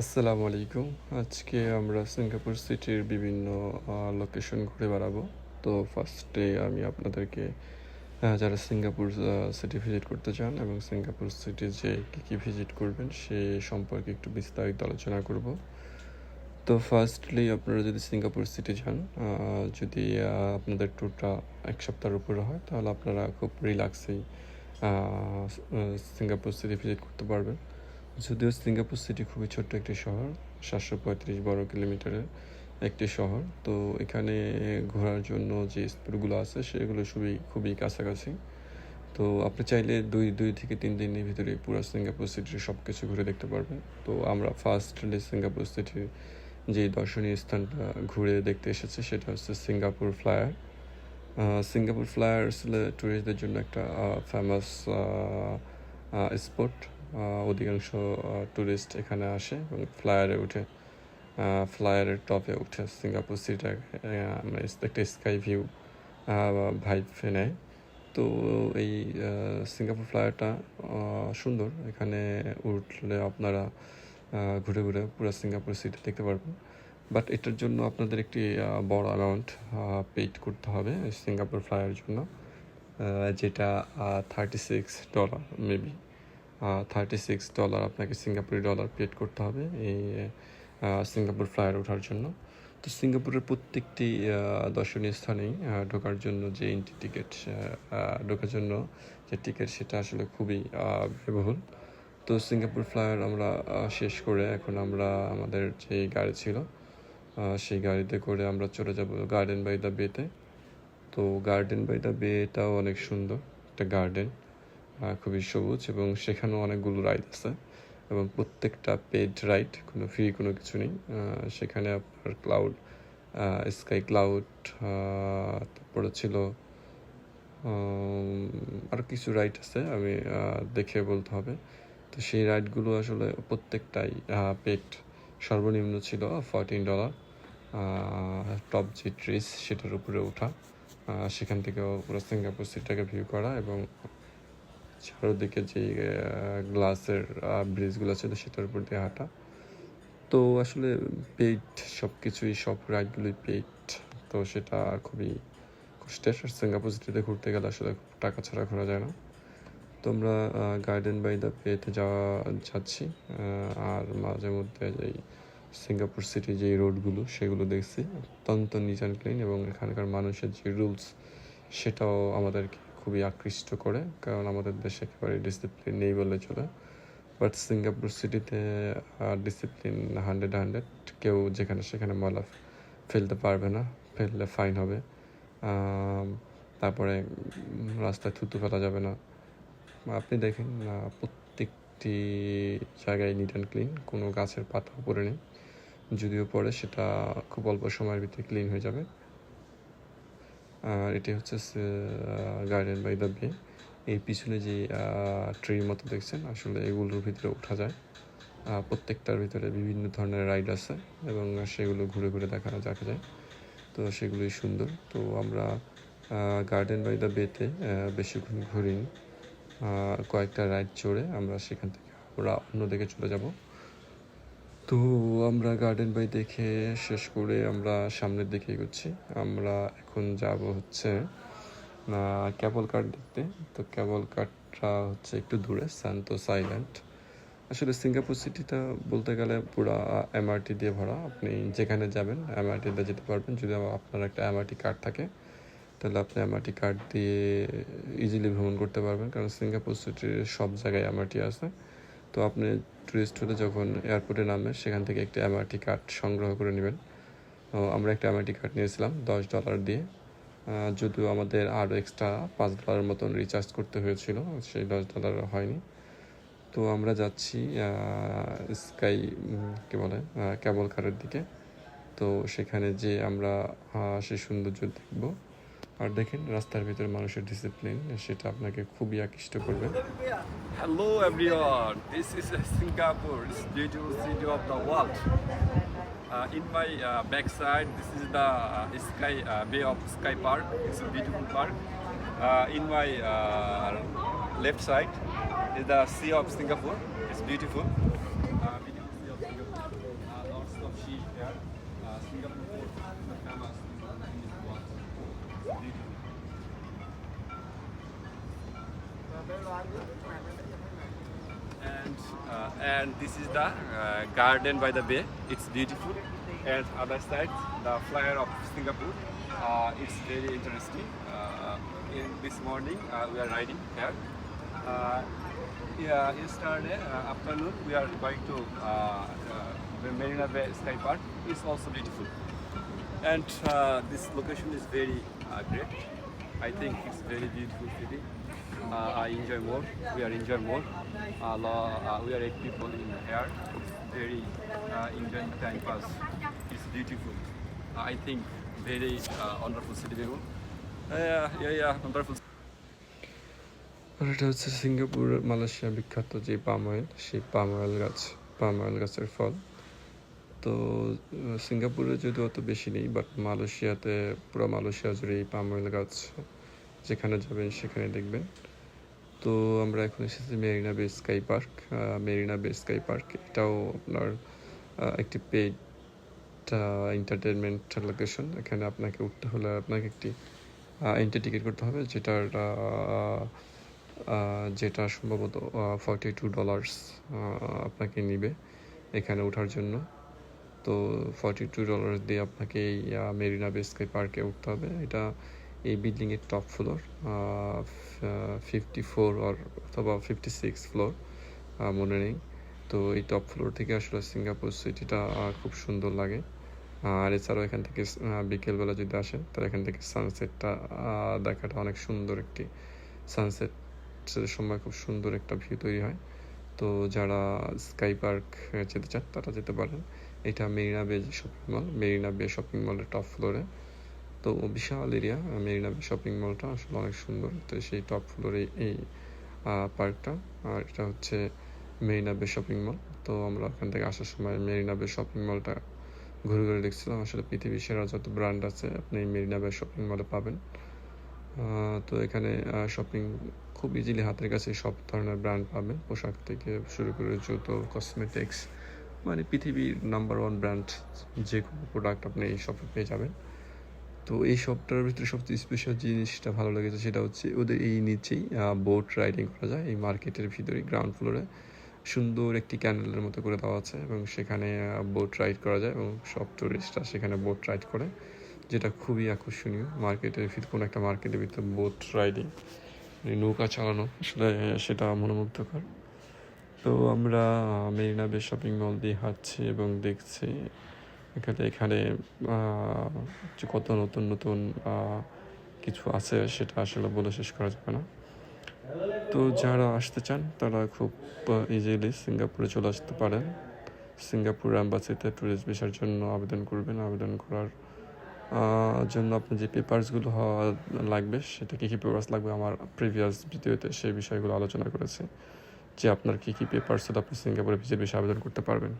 আসসালামু আলাইকুম। আজকে আমরা সিঙ্গাপুর সিটির বিভিন্ন লোকেশন ঘুরে বেড়াবো। তো ফার্স্টে আমি আপনাদেরকে যারা সিঙ্গাপুর সিটি ভিজিট করতে চান এবং সিঙ্গাপুর সিটি যে কী কী ভিজিট করবেন সে সম্পর্কে একটু বিস্তারিত আলোচনা করব। তো ফার্স্টলি আপনারা যদি সিঙ্গাপুর সিটি যান যদি আপনাদের ট্যুরটা এক সপ্তাহের উপরে হয়, তাহলে আপনারা খুব রিল্যাক্সেই সিঙ্গাপুর সিটি ভিজিট করতে পারবেন। যদিও সিঙ্গাপুর সিটি খুবই ছোট্ট একটি শহর, সাতশো পঁয়ত্রিশ বর্গ কিলোমিটারের একটি শহর। তো এখানে ঘোরার জন্য যে স্পটগুলো আছে, সেগুলো খুবই খুবই কাছাকাছি। তো আপনি চাইলে দুই দুই থেকে তিন দিনের ভিতরে পুরো সিঙ্গাপুর সিটির সব কিছু ঘুরে দেখতে পারবেন। তো আমরা ফার্স্টলি সিঙ্গাপুর সিটির যে দর্শনীয় স্থানটা ঘুরে দেখতে এসেছি, সেটা হচ্ছে সিঙ্গাপুর ফ্লায়ার সিঙ্গাপুর ফ্লায়ার আসলে ট্যুরিস্টদের জন্য একটা ফেমাস স্পট অধিকাংশ ট্যুরিস্ট এখানে আসে এবং ফ্লায়ারে উঠে ফ্লায়ারের টপে উঠে সিঙ্গাপুর সিটা একটা স্কাই ভিউ ভাইব নেয়। তো এই সিঙ্গাপুর ফ্লায়ারটা সুন্দর। এখানে উঠলে আপনারা ঘুরে ঘুরে পুরো সিঙ্গাপুর সিটি দেখতে পারবেন। বাট এটার জন্য আপনাদের একটি বড় অ্যামাউন্ট পেড করতে হবে সিঙ্গাপুর ফ্লাইয়ের জন্য যেটা thirty six dollar maybe thirty six dollar আপনাকে সিঙ্গাপুরি ডলার পেড করতে হবে এই সিঙ্গাপুর ফ্লাইয়ার ওঠার জন্য। তো সিঙ্গাপুরের প্রত্যেকটি দর্শনীয় স্থানেই ঢোকার জন্য যে এন্ট্রি টিকিট ঢোকার জন্য যে টিকিট সেটা আসলে খুবই ব্যয়বহুল। তো সিঙ্গাপুর ফ্লায়ার আমরা শেষ করে এখন আমরা আমাদের যে গাড়ি ছিল সেই গাড়িতে করে আমরা চলে যাব গার্ডেন বাই দ্য বেতে তো। গার্ডেন বাই দ্য বেটাও অনেক সুন্দর, একটা গার্ডেন খুবই সবুজ এবং সেখানেও অনেকগুলো রাইড আছে এবং প্রত্যেকটা পেড রাইড কোনো ফ্রি কোনো কিছু নেই। সেখানে আপনার ক্লাউড স্কাই ক্লাউড তারপরে ছিল আর কিছু রাইড আছে, আমি দেখে বলতে হবে। তো সেই রাইডগুলো আসলে প্রত্যেকটাই পেড সর্বনিম্ন ছিল ফরটিন ডলার টপ যে ট্রিস সেটার উপরে ওঠা। সেখান থেকেও পুরো সিঙ্গাপুর সিটিটাকে ভিউ করা এবং চারোদিকে যে গ্লাসের ব্রিজগুলো ছিল সেটার উপর দিয়ে হাঁটা। তো আসলে পেইড সব কিছুই সব রাইডগুলোই পেইড তো সেটা খুবই কষ্টের। সিঙ্গাপুর সিটিতে ঘুরতে গেলে আসলে টাকা ছাড়া ঘোরা যায় না। তো আমরা গার্ডেন বাই দ্য পেতে যাওয়া, যাচ্ছি। আর মাঝে মধ্যে যেই সিঙ্গাপুর সিটি যে রোডগুলো সেগুলো দেখছি। অত্যন্ত অ্যান্ড ক্লিন এবং এখানকার মানুষের যে রুলস সেটাও আমাদেরকে খুবই আকৃষ্ট করে, কারণ আমাদের দেশে একেবারে ডিসিপ্লিন নেই বলে চলে। বাট সিঙ্গাপুর সিটিতে ডিসিপ্লিন হান্ড্রেড হান্ড্রেড কেউ যেখানে সেখানে ময়লা ফেলতে পারবে না, ফেললে ফাইন হবে। তারপরে রাস্তায় থুতু ফেলা যাবে না। আপনি দেখেন প্রত্যেকটি জায়গায় নিট অ্যান্ড ক্লিন কোনো গাছের পাতা উপরে নেই। যদিও পরে সেটা খুব অল্প সময়ের ভিতরে ক্লিন হয়ে যাবে। আর এটি হচ্ছে গার্ডেন বাই দ্য বে এই পিছনে যে ট্রির মতো দেখছেন, আসলে এগুলোর ভিতরে ওঠা যায়। প্রত্যেকটার ভিতরে বিভিন্ন ধরনের রাইড আছে এবং সেগুলো ঘুরে ঘুরে দেখা দেখা যায়। তো সেগুলোই সুন্দর। তো আমরা গার্ডেন বাই দ্য বেতে বেশিক্ষণ ঘুরিনি। কয়েকটা রাইড চড়ে আমরা সেখান থেকে আমরা অন্যদিকে চলে যাব। তো আমরা গার্ডেন বাই দেখে শেষ করে আমরা সামনের দিকে এগোচ্ছি। আমরা এখন যাব হচ্ছে ক্যাবল কার্ড দেখতে। তো ক্যাবল কার্ডটা হচ্ছে একটু দূরে সান্তোস সাইল্যান্ড আসলে সিঙ্গাপুর সিটিটা বলতে গেলে পুরো এমআরটি দিয়ে ভরা। আপনি যেখানে যাবেন এমআরটিতে যেতে পারবেন। যদি আপনার একটা এমআরটি কার্ড থাকে, তাহলে আপনি এমআরটি কার্ড দিয়ে ইজিলি ভ্রমণ করতে পারবেন। কারণ সিঙ্গাপুর সিটির সব জায়গায় এমআরটি আছে। তো আপনি টুরিস্ট হলে যখন এয়ারপোর্টে নামবেন সেখান থেকে একটা এমআরটি কার্ড সংগ্রহ করে নেবেন। তো আমরা একটা এমআরটি কার্ড নিয়েছিলাম, দশ ডলার দিয়ে। যদিও আমাদের আরও এক্সট্রা পাঁচ ডলারের মতন রিচার্জ করতে হয়েছিল, সেই দশ ডলার হয়নি। তো আমরা যাচ্ছি স্কাই কী বলে ক্যাবল কারের দিকে। তো সেখানে যে আমরা সেই সৌন্দর্য দেখব। আর দেখেন, রাস্তার ভিতরে মানুষের ডিসিপ্লিন সেটা আপনাকে খুবই আকৃষ্ট করবে। Hello everyone this is Singapore city city of the world in my back side this is the sky bay of sky park it's a beautiful park in my left side is the sea of Singapore it's beautiful And, uh, and this is the uh, garden by the bay. It's beautiful. And other side, the flyer of Singapore. Uh, it's very interesting. Uh, in this morning, uh, we are riding here. Uh, yeah, yesterday uh, afternoon, we are going to uh, uh, Marina Bay Sky Park. It's also beautiful. And uh, this location is very uh, great. I think it's very beautiful city. Uh, I enjoy more. We are enjoy more. Uh, uh, we are eight people in here. It's very uh, enjoying time pass. It's beautiful. Uh, I think very uh, wonderful city. Beirut. Uh, yeah, yeah, yeah, wonderful. এটা হচ্ছে Singapore Malaysia বিখ্যাত যে palm oil সেই palm oil গাছ palm oil গাছের ফল তো সিঙ্গাপুরে যদিও অত বেশি নেই বাট মালয়েশিয়াতে, পুরো মালয়েশিয়া জুড়ে এই পাম অয়েল গাছ যেখানে যাবেন সেখানে দেখবেন। তো আমরা এখন এসেছি মেরিনা বে স্কাই পার্ক মেরিনা বে স্কাই পার্ক। এটাও আপনার একটি পেড এন্টারটেনমেন্ট লোকেশন এখানে আপনাকে উঠতে হলে আপনাকে একটি এন্ট্রি টিকিট করতে হবে, যেটার যেটা সম্ভবত ফর্টি টু ডলার্স আপনাকে নিবে এখানে ওঠার জন্য। তো ফর্টি টু ডলার দিয়ে আপনাকে এই মেরিনা বেস্কাই পার্কে উঠতে হবে। এটা এই বিল্ডিংয়ের টপ ফ্লোর ফিফটি ফোর আর অথবা ফিফটি সিক্স ফ্লোর মনে নেই। তো এই টপ ফ্লোর থেকে আসলে সিঙ্গাপুর সিটিটা খুব সুন্দর লাগে। আর এছাড়াও এখান থেকে বিকেলবেলা যদি আসেন, তাহলে এখান থেকে সানসেটটা দেখাটা অনেক সুন্দর একটি সানসেট সময় খুব সুন্দর একটা ভিউ তৈরি হয়। তো যারা স্কাই পার্ক যেতে চান, তারা যেতে পারেন। এটা মেরিনা বে শপিং মল মেরিনা বে শপিং মলের টপ ফ্লোরে তো বিশাল এরিয়া মেরিনা বে শপিং মলটা আসলে অনেক সুন্দর। তো সেই টপ ফ্লোরে এই পার্কটা আর এটা হচ্ছে মেরিনা বে শপিং মল তো আমরা ওখান থেকে আসার সময় মেরিনা বে শপিং মলটা ঘুরে ঘুরে দেখছিলাম। আসলে পৃথিবীর সেরা যত ব্র্যান্ড আছে, আপনি মেরিনা বে শপিং মলে পাবেন। তো এখানে শপিং খুব ইজিলি হাতের কাছে সব ধরনের ব্র্যান্ড পাবেন। পোশাক থেকে শুরু করে জুতো কসমেটিক্স মানে পৃথিবীর নাম্বার ওয়ান ব্র্যান্ড যে কোনো প্রোডাক্ট আপনি এই শপে পেয়ে যাবেন। তো এই শপটার ভিতরে সবচেয়ে স্পেশাল জিনিসটা ভালো লেগেছে সেটা হচ্ছে ওদের এই নিচেই বোট রাইডিং করা যায়, এই মার্কেটের ভিতরে গ্রাউন্ড ফ্লোরে সুন্দর একটি ক্যান্ডেলের মতো করে দেওয়া আছে এবং সেখানে বোট রাইড করা যায় এবং সব টুরিস্টরা সেখানে বোট রাইড করে, যেটা খুবই আকর্ষণীয়। মার্কেটের ভিতরে কোনো একটা মার্কেটের ভিতরে বোট রাইডিং মানে নৌকা চালানো, আসলে সেটা মনোমুগ্ধকর। তো আমরা মেরিনা বে শপিং মল দিয়ে হাঁটছি এবং দেখছি এখানে এখানে কত নতুন নতুন কিছু আছে সেটা আসলে বলে শেষ করা যাবে না। তো যারা আসতে চান, তারা খুব ইজিলি সিঙ্গাপুরে চলে আসতে পারেন। সিঙ্গাপুর অ্যাম্বাসিতে ট্যুরিস্ট ভিসার জন্য আবেদন করবেন। আবেদন করার জন্য আপনার যে পেপারসগুলো লাগবে, সেটা কী কী পেপারস লাগবে? আমার প্রিভিয়াস ভিডিওতে সেই বিষয়গুলো আলোচনা করেছে। যে আপনার কী কী পেপার আপনি সিঙ্গাপুরে ভিজিট বিষয়ে আবেদন করতে পারবেন।